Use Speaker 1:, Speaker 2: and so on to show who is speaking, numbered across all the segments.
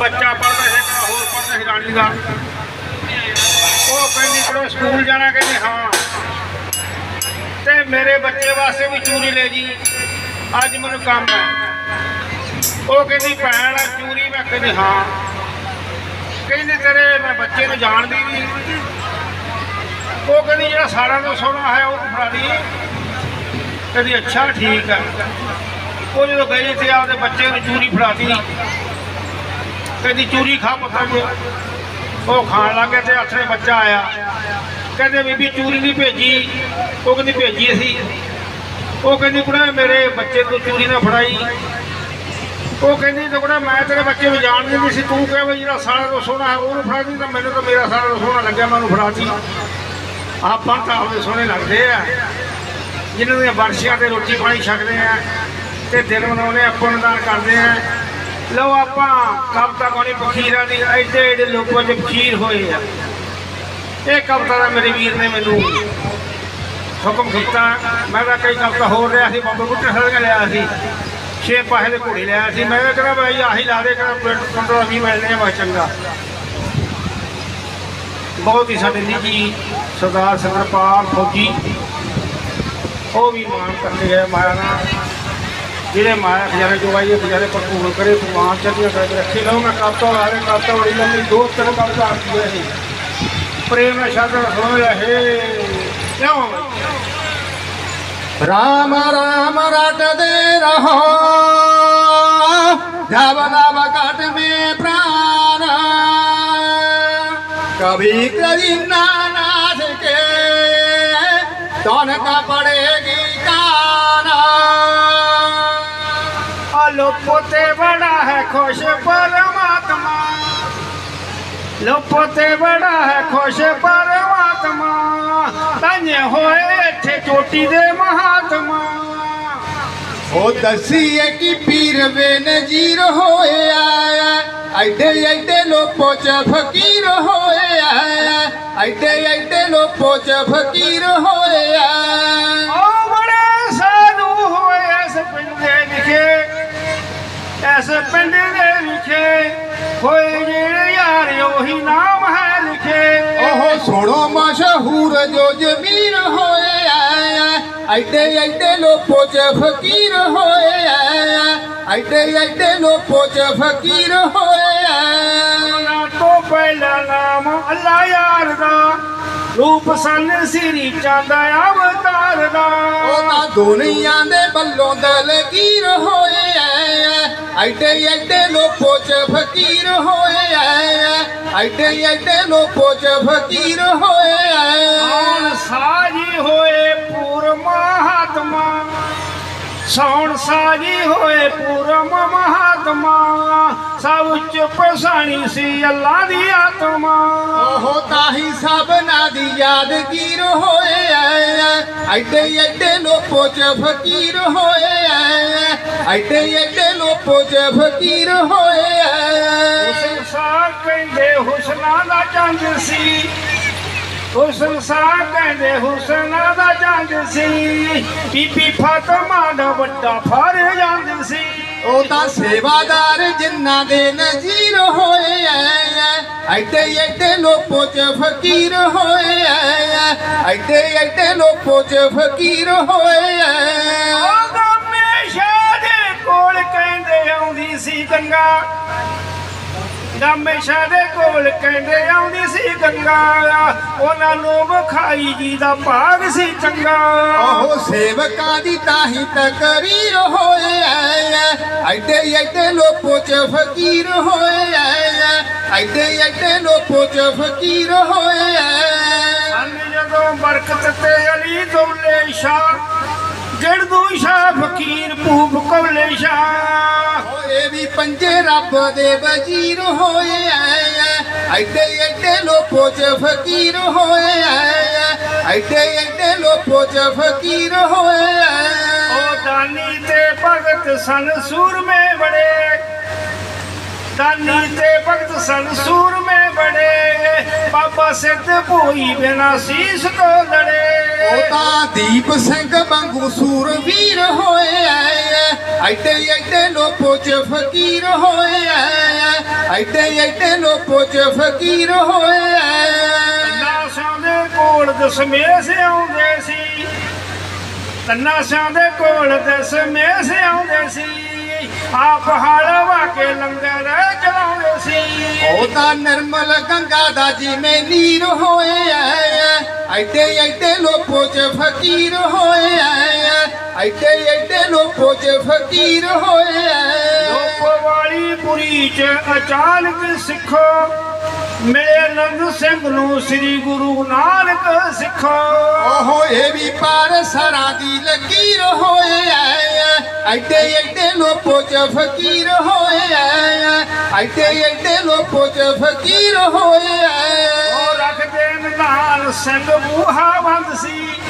Speaker 1: ਬੱਚਾ ਪੜਦਾ ਹੈ ਕਿਹੜਾ ਹੋਰ ਪੜਦਾ ਹੈ ਦਾ? ਉਹ ਕਹਿੰਦੀ ਕਿਹੜਾ ਸਕੂਲ ਜਾਣਾ ਕਹਿੰਦੀ ਹਾਂ। ਤੇ ਮੇਰੇ ਬੱਚੇ ਵਾਸਤੇ ਵੀ ਚੂਰੀ ਲੈ ਜੀ। ਅੱਜ ਮੈਨੂੰ ਕੰਮ ਹੈ। ਉਹ ਕਹਿੰਦੀ, ਭੈਣ, ਚੂਰੀ ਮੈਂ ਕਹਿੰਦੀ, ਹਾਂ। ਕਹਿੰਦੀ, ਤੇਰੇ ਮੈਂ ਬੱਚੇ ਨੂੰ ਜਾਣਦੀ ਨਹੀਂ। ਉਹ ਕਹਿੰਦੀ, ਜਿਹੜਾ ਸਾਰਿਆਂ ਤੋਂ ਸੋਹਣਾ ਹੈ, ਉਹ ਫੜਾ ਦੀ। ਕਹਿੰਦੀ, ਅੱਛਾ, ਠੀਕ ਹੈ। ਉਹ ਜਦੋਂ ਗਈ ਤੇ ਆਪਦੇ ਬੱਚੇ ਨੂੰ ਚੂਰੀ ਫੜਾਤੀ। ਕਹਿੰਦੀ ਚੂਰੀ ਖਾ ਪੁੱਤਰ ਜੀ। ਉਹ ਖਾਣ ਲੱਗੇ ਤੇ ਹੱਥ ਨੇ ਬੱਚਾ ਆਇਆ। ਕਹਿੰਦੇ ਬੀਬੀ ਚੂਰੀ ਨਹੀਂ ਭੇਜੀ, ਉਹ ਕਹਿੰਦੀ ਭੇਜੀ ਅਸੀਂ। ਉਹ ਕਹਿੰਦੀ ਕੁੜਾ ਮੇਰੇ ਬੱਚੇ ਤੋਂ ਚੂਰੀ ਨਾ ਫੜਾਈ। ਉਹ ਕਹਿੰਦੀ ਤਾਂ ਮੈਂ ਤੇਰੇ ਬੱਚੇ ਨੂੰ ਜਾਣ ਦਿੰਦੀ ਸੀ, ਤੂੰ ਕਹੇ ਵੀ ਜਿਹੜਾ ਸਾਰਾ ਤੋਂ ਸੋਹਣਾ ਹੈ, ਉਹਨੂੰ ਫੜਾ ਦੀ ਤਾਂ ਮੈਨੂੰ ਤਾਂ ਮੇਰਾ ਸਾਰਾ ਤੋਂ ਸੋਹਣਾ ਲੱਗਿਆ, ਮੈਂ ਉਹਨੂੰ ਫੜਾਤੀ। ਆਪਾਂ ਤਾਂ ਆਪਦੇ ਸੋਹਣੇ ਲੱਗਦੇ ਆ। ਜਿਨ੍ਹਾਂ ਦੀਆਂ ਵਰਸ਼ੀਆਂ ਤੇ ਰੋਟੀ ਪਾਣੀ ਛਕਦੇ ਆ ਤੇ ਦਿਨ ਮਨਾਉਂਦੇ ਆ ਪੁੰਨਦਾਨ ਕਰਦੇ ਆ। ਲਓ ਆਪਾਂ ਕਵਤਾ ਕੋਣੀ ਫਕੀਰਾਂ ਦੀ ਐਡੇ ਐਡੇ ਲੋਕਾਂ 'ਚ ਫਕੀਰ ਹੋਏ ਆ। ਇਹ ਕਵਤਾ ਦਾ ਮੇਰੇ ਵੀਰ ਨੇ ਮੈਨੂੰ ਹੁਕਮ ਕੀਤਾ ਮੈਂ ਤਾਂ ਕਈ ਕਵਤਾ ਹੋਰ ਰਿਹਾ ਸੀ, ਬਾਬਾ ਬੁੱਟੇ ਸਾਹਿਬ ਲਿਆ ਸੀ। ਛੇ ਪਾਸੇ ਦੇ ਘੋੜੇ ਲਿਆ ਸੀ। ਮੈਂ ਕਿਹਾ ਭਾਈ ਆਹੀ ਲਾ ਦੇ ਕਹਿੰਦਾ 15 20 ਮਿਲਣੇ ਆ ਬਸ ਚੰਗਾ। ਬਹੁਤ ਹੀ ਸਾਡੇ ਨਿੱਜੀ ਸਰਦਾਰ ਸਿੰਦਰਪਾਲ ਫੌਜੀ, ਉਹ ਵੀ ਮਾਣ ਕਰਦੇ ਹੈ ਮਾਇਆ ਜਿਹੜੇ મારા ખજાને જોવાઈએ ખજાને પર પૂરો કરે તો પાંચ જતીઓ કરે ખેલોમાં કાપતો વારે કાપતો વડીલની દોસ્ત તને કાપતો આપતી રહે પ્રેમ સાગર હોય હે
Speaker 2: કેમ રામ રામ રાટ દે રહો જબ નબ કટ મે પ્રાણ કભી કરી નાના કે તન કપડે
Speaker 1: ਆਲੋ ਤੇ ਬੜਾ ਹੈ ਖੁਸ਼ ਪਰਮਾਤਮਾ। ਲੋ ਪੋਤੇ ਬੜਾ ਹੈ ਖੁਸ਼ ਪਰਮਾਤਮਾ। ਧੰਨ ਹੋਏ ਇੱਥੇ ਚੋਟੀ ਦੇ ਮਹਾਤਮਾ।
Speaker 2: ਉਹ ਦਸੀਏ ਕਿ ਪੀਰ ਵੇ ਨਜੀਰ ਹੋਇਆ ਐਡੇ ਐਡੇ ਲੋਪੋ ਚ ਫਕੀਰ ਹੋਏ ਹੋਇਆ ਐਡੇ ਐਡੇ ਲੋਪੋ ਚ ਫਕੀਰ ਐਡੇ ਐਡੇ ਲੋਪੋ ਚ ਫਕੀਰ ਹੋਇਆ ਐਡੇ ਐਡੇ ਲੋਪੋ ਚ ਫਕੀਰ ਹੋਇਆ
Speaker 1: ਨਾ ਤੋਂ ਪਹਿਲਾ ਨਾਮ ਅੱਲਾ ਯਾਰ ਦਾ। ਰੂਪ ਸੰਨ ਸ੍ਰੀ ਚੰਦ ਅਵਤਾਰ ਦਾ।
Speaker 2: ਉਹਨਾਂ ਦੁਨੀਆ ਦੇ ਬੱਲੋਂ ਦਲਗੀਰ ਹੋਏ ਐ ਐਡੇ ਐਡੇ ਲੋਪੋ ਚ ਫਕੀਰ ਹੋਏ ਐ ਐਡੇ ਐਡੇ ਲੋਪੋ ਚ ਫਕੀਰ ਹੋਏ ਐ
Speaker 1: ਹੋਏ ਸੌਣ ਸਾਜੀ ਹੋਏ ਪੂਰਮ ਮਹਾਤਮਾ। ਸਭ ਚੁੱਪ ਸਾਣੀ ਸੀ ਅੱਲਾ ਦੀ ਆਤਮਾ।
Speaker 2: ਉਹ ਤਾਹੀ ਸਭਨਾ ਦੀ ਯਾਦਗੀਰ ਹੋਏ ਐ। ਐਡੇ ਐਡੇ ਲੋਪੋ ਚ ਫਕੀਰ ਹੋਏ ਐ। ਐਡੇ ਐਡੇ ਲੋਪੋ ਚ ਫਕੀਰ ਹੋਏ ਐ।
Speaker 1: ਹੁਸਨ ਸਾਹ ਕਹਿੰਦੇ ਹੁਸਨਾ ਦਾ ਚੰਦ ਸੀ। ਹੁਸਨ ਸਾਹ ਕਹਿੰਦੇ ਹੁਸਨਾ ਦਾ ਚੰਦ ਸੀ। ਬੀਬੀ ਫਾਤਮਾ ਦਾ ਵੱਡਾ ਫਰਜ਼ੰਦ ਸੀ।
Speaker 2: ਉਹ ਤਾਂ ਸੇਵਾਦਾਰ ਜਿਨ੍ਹਾਂ ਦੇ ਨਜ਼ੀਰ ਹੋਏ ਐ। ਐਡੇ ਐਡੇ ਲੋਪੋ ਚ ਫਕੀਰ ਹੋਏ ਐ। ਐਡੇ ਐਡੇ ਲੋਪੋ ਚ ਫਕੀਰ ਹੋਏ ਐ।
Speaker 1: ਉਹ ਗਮੇਸ਼ਾ ਦੇ ਕੋਲ ਕਹਿੰਦੇ ਆਉਂਦੀ ਸੀ ਗੰਗਾ। ਗਮੇਸ਼ਾ ਦੇ ਕੋਲ ਕਹਿੰਦੇ ਆਉਂਦੀ ਸੀ ਗੰਗਾ। ਉਹਨਾਂ ਨੂੰ ਵਿਖਾਈ ਜੀ ਦਾ ਭਾਗ ਸੀ ਚੰਗਾ।
Speaker 2: ਉਹ ਸੇਵਕਾਂ ਦੀ ਤਾਹੀ ਤਕਰੀਰ ਹੋਏ ਐ। ਐਡੇ ਐਡੇ ਲੋਪੋ ਚ ਫਕੀਰ ਹੋਏ ਐ। ਐਡੇ ਐਡੇ ਚ ਫਕੀਰ ਹੋਏ ਐ।
Speaker 1: ਹਨ ਜਦੋਂ ਬਰਕਤ ਤੇ ਅਲੀ ਦੌਲੇ ਸ਼ਾਹ ਜੜਦੂ ਸ਼ਾਹ ਫਕੀਰ ਭੂਪ ਕੌਲੇ ਸ਼ਾਹ।
Speaker 2: ਇਹ ਵੀ ਪੰਜੇ ਰੱਬ ਦੇ ਵਜ਼ੀਰ ਹੋਏ ਐ। ਐਡੇ ਐਡੇ ਲੋਪੋ ਚ ਫਕੀਰ ਹੋਏ ਐ। ਐਡੇ ਐਡੇ ਲੋਪੋ ਚ ਫਕੀਰ ਹੋਏ ਐ।
Speaker 1: ਉਹ ਦਾਨੀ ਤੇ ਭਗਤ ਸਨ ਸੂਰਮੇ ਬੜੇ ਦਾਨੀ ਤੇ ਭਗਤ ਸਨ ਸੂਰਮੇ ਬੜੇ ਬਾਬਾ ਸਿੱਧ ਭੋਈ ਬਿਨਾ ਸੀਸ ਤੋਂ ਲੜੇ।
Speaker 2: ਉਹ ਤਾਂ ਦੀਪ ਸਿੰਘ ਵਾਂਗੂ ਸੂਰਵੀਰ ਹੋਏ ਐ। ਐਡੇ ਐਡੇ ਲੋਪੋ ਚ ਫਕੀਰ ਹੋਏ ਐ। ਐਡੇ ਐਡੇ ਲੋਪੋ ਚ ਫਕੀਰ ਹੋਏ ਐ।
Speaker 1: ਦੇ ਕੋਲ ਦਸਮੇਸ਼ ਆਉਂਦੇ ਸੀ। ਤੰਨਾਸ਼ਾਂ ਦੇ ਕੋਲ ਦਸਮੇਸ਼ ਆਉਂਦੇ ਸੀ। ਆਪ ਹਲਵਾ ਕੇ ਲੰਗਰ ਚਲਾਉਂਦੇ ਸੀ।
Speaker 2: ਉਹ ਤਾਂ ਨਿਰਮਲ ਗੰਗਾ ਦਾ ਜਿਵੇਂ ਨੀਰ ਹੋਏ ਐ ਐਡੇ ਐਡੇ ਲੋਪੋ ਚ ਫਕੀਰ ਹੋਏ ਐ ਐਡੇ ਐਡੇ ਲੋਪੋ ਚ ਫਕੀਰ ਹੋਏ ਐ।
Speaker 1: ਲੋਕ ਵਾਲੀ ਪੁਰੀ ਚ ਅਚਾਨਕ ਸਿੱਖੋ। ਮਿਲੇ ਨੰਦ ਸਿੰਘ ਨੂੰ ਸ੍ਰੀ ਗੁਰੂ ਨਾਨਕ ਸਿੱਖੋ।
Speaker 2: ਓਹੋ ਇਹ ਵੀ ਪਰ ਸਰਾਂ ਦੀ ਲਕੀਰ ਹੋਏ ਐ। ਐਡੇ ਐਡੇ ਲੋਪੋ ਚ ਫਕੀਰ ਹੋਏ ਐ। ਐਡੇ ਐਡੇ ਲੋਪੋ ਚ ਫਕੀਰ ਹੋਏ ਐ।
Speaker 1: ਉਹ ਰੱਖਦੇ ਨਿਧਾਨ ਸਿੰਘ ਬੂਹਾ ਬੰਦ ਸੀ।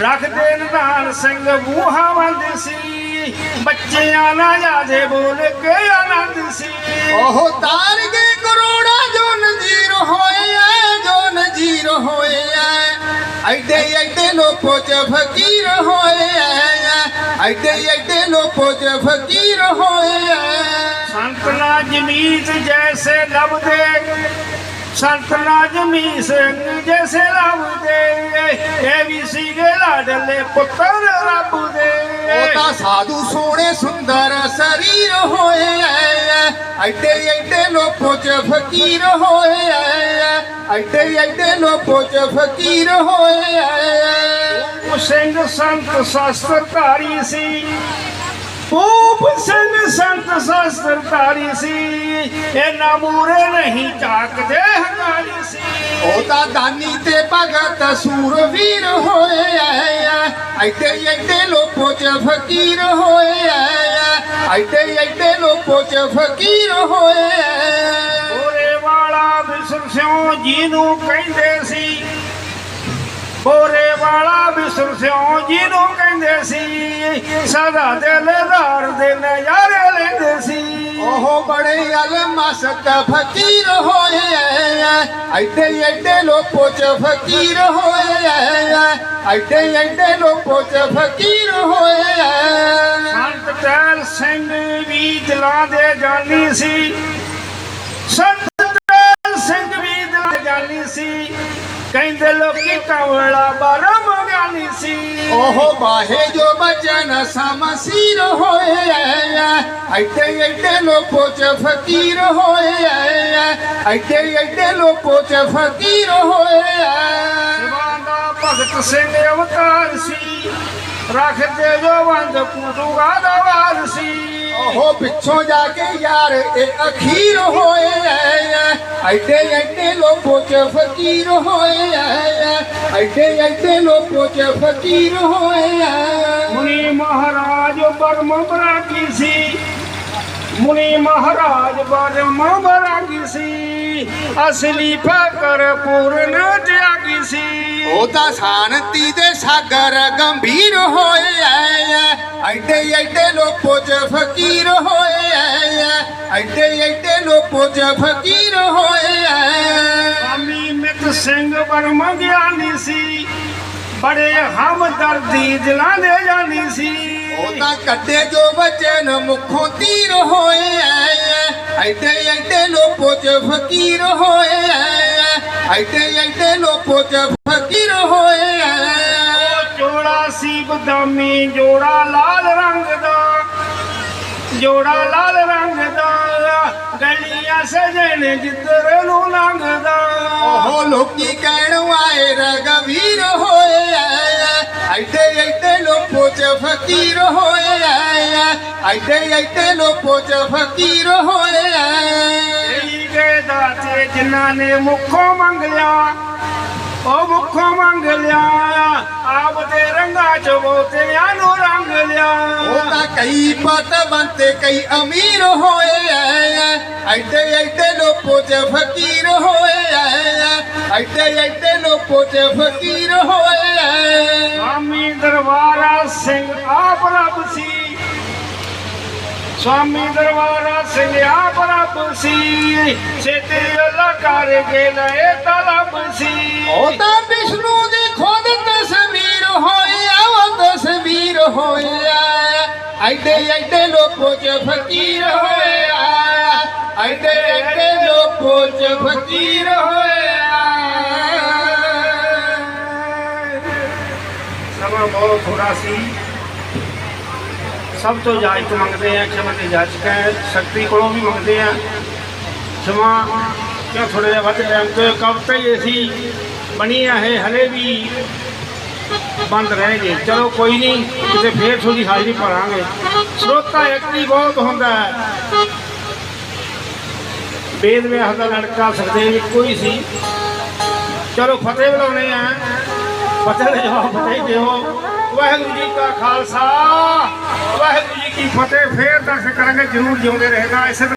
Speaker 1: ਰੱਖਦੇ ਨਿਧਾਨ ਸਿੰਘ ਬੂਹਾ ਬੰਦ ਸੀ। ਬੱਚਿਆਂ ਨਾਲ ਜਾਦੇ ਬੋਲ ਕੇ ਆਨੰਦ ਸੀ।
Speaker 2: ਉਹ ਤਾਰ ਗਏ ਕਰੋੜਾ ਜੋ ਨਜ਼ੀਰ ਹੋਏ ਐ ਜੋ ਨਜ਼ੀਰ ਹੋਏ ਐ। ਐਡੇ ਐਡੇ ਲੋਪੋ ਚ ਫਕੀਰ ਹੋਏ ਐ ਐਡੇ ਐਡੇ ਲੋਪੋ ਚ ਫਕੀਰ ਹੋਏ ਐ।
Speaker 1: ਸੰਤ ਨਾ ਜਮੀਤ ਜੈਸੇ ਲਬਦੇ ਸੰਤ ਨਾ ਜਮੀ ਸਿੰਘ ਜੈਸੇ ਲਬਦੇ ਇਹ ਵੀ ਸੀਗੇ ਲਾਡਲੇ ਪੁੱਤਰ ਰੱਬ ਦੇ।
Speaker 2: ਉਹ ਤਾਂ ਸਾਧੂ ਸੋਹਣੇ ਸੁੰਦਰ ਸਰੀਰ ਹੋਏ ਐ। ਐਡੇ ਐਡੇ ਲੋਪੋ ਚ ਫਕੀਰ ਹੋਏ ਐ। ਐਡੇ ਐਡੇ ਲੋਪੋ ਚ ਫਕੀਰ ਹੋਏ ਐ।
Speaker 1: ਉਹ ਸਿੰਘ ਸੰਤ ਸ਼ਾਸਤਰਧਾਰੀ ਸੀ। ਪੂਪ ਸਿੰਘ ਸੰਤ ਸ਼ਾਸਤਰਧਾਰੀ ਸੀ। ਇਹਨਾਂ ਮੂਰੇ ਨਹੀਂ ਝਾਕਦੇ ਹੰਕਾਰੀ ਸੀ।
Speaker 2: ਉਹ ਤਾਂ ਦਾਨੀ ਤੇ ਭਗਤ ਸੂਰਵੀਰ ਹੋਏ ਐ ਐਡੇ ਐਡੇ ਲੋਪੋ ਚ ਫਕੀਰ ਹੋਏ ਐ ਐਡੇ ਐਡੇ ਲੋਪੋ ਚ ਫਕੀਰ ਹੋਏ ਐ।
Speaker 1: ਬੋਰੇ ਵਾਲਾ ਬਿਸਰ ਸਿਉ ਜੀ ਨੂੰ ਕਹਿੰਦੇ ਸੀ ਬੋਰੇ ਵਾਲਾ ਬਿਸਰ ਸਿਉ ਜੀ ਨੂੰ ਕਹਿੰਦੇ ਸੀ ਸਦਾ ਦਿਲਦਾਰ ਦੇ ਨਜ਼ਾਰੇ ਲੈਂਦੇ ਸੀ।
Speaker 2: ਉਹ ਬੜੇ ਅਲਮਸਤ ਫਕੀਰ ਹੋਏ ਐ ਐਡੇ ਐਡੇ ਲੋਪੋ ਚ ਫਕੀਰ ਹੋਏ ਐ ਐਡੇ ਐਡੇ ਲੋਪੋ ਚ ਫਕੀਰ ਹੋਏ ਐ।
Speaker 1: ਸੰਤ ਟਹਿਲ ਸਿੰਘ ਵੀ ਦਿਲਾਂ ਦੇ ਜਾਨੀ ਸੀ। ਸੰਤ ਟਹਿਲ ਸਿੰਘ ਵੀ ਦਿਲਾਂ ਦੇ ਜਾਨੀ ਸੀ। ਕਹਿੰਦੇ ਲੋਕੀ ਕਵਲਾ ਬਰਮ ਗਿਆਨੀ ਸੀ।
Speaker 2: ਉਹ ਬਾਹੇ ਜੋ ਬਚਨ ਸਮਸੀਰ ਹੋਏ ਐ ਐਡੇ ਐਡੇ ਲੋਪੋ ਚ ਫਕੀਰ ਹੋਏ ਐ ਐਡੇ ਐਡੇ ਲੋਪੋ ਚ ਫਕੀਰ ਹੋਏ ਐ।
Speaker 1: ਦਾ ਭਗਤ ਸਿੰਘ ਅਵਤਾਰ ਸੀ ਰੱਖਦੇ ਜੋ ਵੰਦ ਕੁਟੂਗਾ ਦਾ ਵਾਰ ਸੀ।
Speaker 2: ਉਹ ਪਿੱਛੋਂ ਜਾ ਕੇ ਯਾਰ, ਇਹ ਅਖੀਰ ਹੋਏ ਐ ਐਡੇ ਐਡੇ ਲੋਪੋ ਚ ਫਕੀਰ ਹੋਏ ਐ ਐਡੇ ਐਡੇ ਲੋਪੋ ਚ ਫਕੀਰ ਹੋਏ ਐ।
Speaker 1: ਮੁਨੀ ਮਹਾਰਾਜ ਬਰਮ ਬਰਾਗੀ ਸੀ। ਮੁਨੀ ਮਹਾਰਾਜ ਬਰਮ ਬਰਾਗੀ ਸੀ। ਅਸਲੀ ਫਕਰ ਪੂਰਨ ਜਾਗੀ ਸੀ।
Speaker 2: ਉਹ ਤਾਂ ਸ਼ਾਂਤੀ ਦੇ ਸਾਗਰ ਗੰਭੀਰ ਹੋਏ ਐ। ਐਡੇ ਐਡੇ ਲੋਕੋ ਚ ਫਕੀਰ ਹੋਏ ਐ। ਐਡੇ ਐਡੇ ਲੋਕੋ ਚ ਫਕੀਰ ਹੋਏ ਐ।
Speaker 1: ਸਾਮੀ ਮਿਤ ਸਿੰਘ ਵਰਮਾ ਗਿਆਨੀ ਸੀ। ਬੜੇ ਹਮਦਰਦੀ ਦਿਲਾਂ ਦੇ ਜਾਨੀ ਸੀ।
Speaker 2: ਉਹ ਤਾਂ ਕੱਟੇ ਜੋ ਬਚਨ ਮੁਖੋਂ ਤੀਰ ਹੋਏ ਐਡੇ ਐਡੇ ਲੋਪੋ ਚ ਫਕੀਰ ਹੋਏ ਐ। ਐਡੇ ਐਡੇ ਲੋਪੋ ਚ ਫਕੀਰ ਹੋਏ ਐ।
Speaker 1: ਜੋੜਾ ਸੀ ਬਦਾਮੀ ਜੋੜਾ ਲਾਲ ਰੰਗ ਦਾ। ਜੋੜਾ ਲਾਲ ਰੰਗ ਦਾ। ਗਲੀਆਂ ਸਜਣ ਜਿੱਧਰ ਨੂੰ ਲੰਘਦਾ।
Speaker 2: ਉਹ ਲੋਕੀ ਕਹਿਣ ਆਏ ਰਗਵੀਰ ਹੋਏ ਐ। ਐਡੇ ਐਡੇ ਲੋਪੋ ਚ ਫਕੀਰ ਹੋਏ ਐ। ਐਡੇ ਐਡੇ ਲੋਪੋ ਚ ਫਕੀਰ ਹੋਏ ਐ।
Speaker 1: ਇਹੀ ਦਾਤੇ ਜਿਨ੍ਹਾਂ ਨੇ ਮੁੱਖੋਂ ਮੰਗ ਲਿਆ, ਉਹ ਮੁੱਖੋਂ ਮੰਗ ਲਿਆ। ਆਪ ਦੇ ਰੰਗਾਂ ਚ ਬੋਤਿਆਂ
Speaker 2: ਤਾਂ ਕਈ ਪਤਵੰਤ ਕਈ ਅਮੀਰ ਹੋਏ ਐ। ਐਡੇ ਐਡੇ ਲੋਪੋ ਚ ਫਕੀਰ ਹੋਏ ਐ। ਐਡੇ ਐਡੇ ਲੋਪੋ ਚ ਫਕੀਰ ਹੋਏ ਐ।
Speaker 1: ਸਵਾਮੀ ਦਰਬਾਰਾ ਸਿੰਘ ਆਪ ਰੱਬ ਸੀ। ਆਪ ਰੱਬ ਸੀ। ਸਿੱਧੀ ਅੱਲਾ ਕਰ ਕੇ ਲਏ ਤਲਬ ਸੀ।
Speaker 2: ਉਹ ਤਾਂ ਵਿਸ਼ਨੂੰ ਦੀ ਖੁਦ ਤਸਵੀਰ ਹੋਏ ਆ ਉਹ ਤਸਵੀਰ ਹੋਏ ਆ। ਐਡੇ ਐਡੇ ਲੋਕੋ ਚ ਫਕੀਰ ਹੋਏ ਆ ਫਕੀਰ ਹੋਇਆ।
Speaker 1: ਸਮਾਂ ਬਹੁਤ ਥੋੜਾ ਸੀ। ਸਭ ਤੋਂ ਇਜਾਜ਼ਤ ਮੰਗਦੇ ਆ ਖਿਮਾ ਤੇ ਜਾਚਕ ਹੈ, ਸ਼ਕਤੀ ਕੋਲੋਂ ਵੀ ਮੰਗਦੇ ਆ ਖਿਮਾ, ਕਿਉਂ ਥੋੜੇ ਜਿਹਾ ਵੱਧ ਟਾਈਮ ਤੇ, ਕਵਿਤਾ ਹੀ ਐਸੀ ਬਣੀ ਆ, ਇਹ ਹਲੇ ਵੀ ਬੰਦ ਰਹਿ ਗਏ ਚਲੋ ਕੋਈ ਨਹੀਂ ਕਿਤੇ ਫੇਰ ਤੁਹਾਡੀ ਹਾਜ਼ਰੀ ਭਰਾਂਗੇ। ਸਰੋਤਾ ਇੱਕ ਹੀ ਬਹੁਤ ਹੁੰਦਾ ਹੈ। ਵੇਦ ਵਿਆਹ ਦਾ ਲੜਕਾ ਸੁਖਦੇਵ ਇੱਕੋ ਹੀ ਸੀ। ਚਲੋ ਫਤਿਹ ਬੁਲਾਉਣੇ ਆ। ਫਤਿਹ ਦੇ ਜਵਾਬ ਫਤਿਹ ਦਿਓ। ਵਾਹਿਗੁਰੂ ਜੀ ਕਾ ਖਾਲਸਾ। ਵਾਹਿਗੁਰੂ ਜੀ ਕੀ ਫਤਿਹ। ਫੇਰ ਦਰਸ਼ਨ ਕਰਾਂਗੇ, ਜਰੂਰ ਜਿਉਂਦੇ ਰਹੇਗਾ। ਇਸੇ ਤਰ੍ਹਾਂ